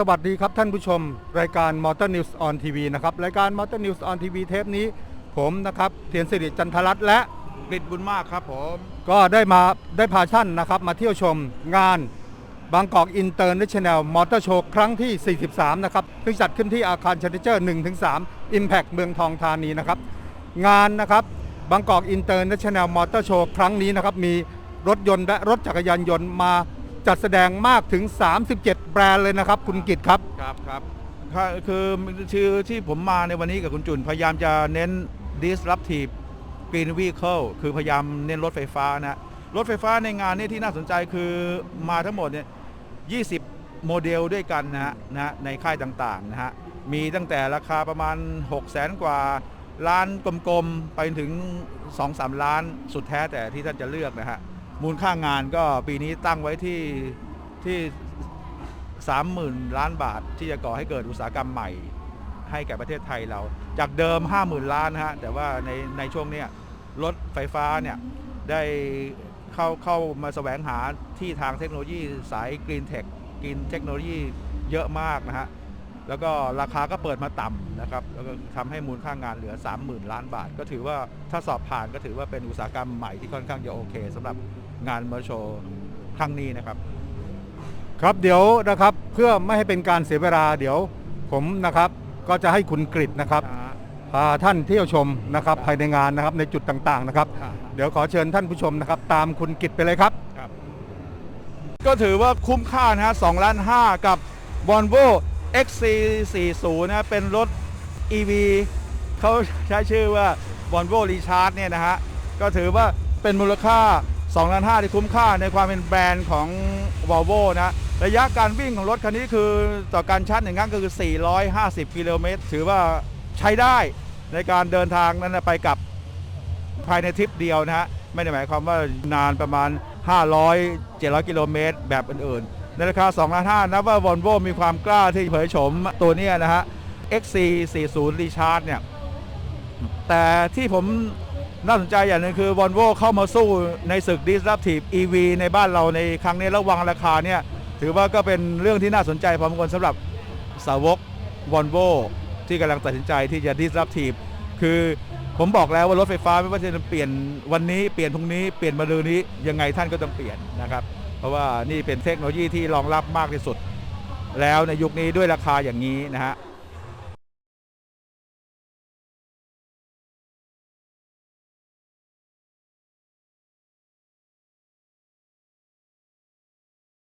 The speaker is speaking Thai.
สวัสดีครับท่านผู้ชม รายการ Motor News on TV นะครับ รายการ Motor News on TV เทปนี้ ผมนะครับเทียนสิริจันทรัตน์และกฤษบุญมากครับผม ก็ได้มาได้พาท่านนะครับมาเที่ยวชมงานบางกอกอินเตอร์เนชั่นแนลมอเตอร์โชว์ครั้งที่ 43 นะครับซึ่งจัดขึ้นที่อาคารเชนเจอร์1-3 Impact เมืองทองธานีนะครับ งานนะครับบางกอกอินเตอร์เนชั่นแนลมอเตอร์โชว์ครั้งนี้นะครับมีรถยนต์และรถจักรยานยนต์มา จัดแสดงมากถึง 37 แบรนด์เลยนะครับคุณกิตครับ ครับครับคือคือที่ผมมาในวันนี้กับคุณจุนพยายามจะเน้น disruptive green vehicle คือพยายามเน้นรถไฟฟ้านะ รถไฟฟ้าในงานนี้ที่น่าสนใจคือมาทั้งหมดเนี่ย20 โมเดลด้วยกันนะฮะนะฮะในค่ายต่างๆนะฮะ มีตั้งแต่ราคาประมาณ 6 0แสนกว่าล้านกลมๆ ไปถึง 2-3 ล้านสุดแท้แต่ที่ท่านจะเลือกนะฮะ มูลค่างานก็ปีนี้ตั้งไว้ที่ที่30,000 ล้านบาท ที่จะก่อให้เกิดอุตสาหกรรมใหม่ ให้แก่ประเทศไทยเรา จากเดิม 50,000 ล้านนะฮะแต่ว่าในในช่วงเนี้ยรถไฟฟ้าเนี่ยได้เข้าเข้ามาแสวงหาที่ทางเทคโนโลยีสายกรีนเทคกรีนเทคโนโลยีเยอะมากนะฮะ แล้วก็ราคาก็เปิดมาต่ำนะครับแล้วก็ทำให้มูลค่างานเหลือ 30,000 ล้านบาท ก็ถือว่าถ้าสอบผ่านก็ถือว่าเป็นอุตสาหกรรมใหม่ที่ค่อนข้างจะโอเคสำหรับงานมอเตอร์โชครั้งนี้นะครับ ครับเดี๋ยวนะครับเพื่อไม่ให้เป็นการเสียเวลาเดี๋ยวผมนะครับก็จะให้คุณกริตนะครับพาท่านเที่ยวชมนะครับภายในงานนะครับในจุดต่างๆนะครับ เดี๋ยวขอเชิญท่านผู้ชมนะครับ ตามคุณกิตไปเลยครับ ก็ถือว่าคุ้มค่านะฮะ2ล้าน5กับ Volvo XC40 นะเป็นรถ EV เขาใช้ชื่อว่า Volvo Recharge เนี่ยนะฮะ ก็ถือว่าเป็นมูลค่า2ล้าน5ที่คุ้มค่าในความเป็นแบรนด์ของ Volvo นะระยะการวิ่งของรถคันนี้คือต่อการชาร์จหนึ่งครั้งก็คือ 450 กิโลเมตร ถือว่าใช้ได้ในการเดินทางนั้นไปกลับภายในทริปเดียวนะฮะ ไม่ได้หมายความว่านานประมาณ 500 700 กิโลเมตรแบบอื่นๆ ในราคา2ล้าน5นับว่า Volvo มีความกล้าที่เผยโฉมตัวนี้นะฮะ XC40 Recharge เนี่ย แต่ที่ผมน่าสนใจอย่างหนึงคือ Volvo เข้ามาสู้ในศึก Disruptive EV ในบ้านเราในครั้งนี้ระวังราคาเนี่ย ถือว่าก็เป็นเรื่องที่น่าสนใจพอสมควรสำหรับสาวก Volvo ที่กำลังตัดสินใจที่จะ Disruptive คือผมบอกแล้วว่ารถไฟฟ้าไม่ว่าจะเปลี่ยนวันนี้เปลี่ยนพรุ่งนี้เปลี่ยนมาลืนนี้ยังไงท่านก็ต้องเปลี่ยนนะครับ เพราะว่านี่เป็นเทคโนโลยีที่รองรับมากที่สุด แล้วในยุคนี้ด้วยราคาอย่างนี้นะฮะ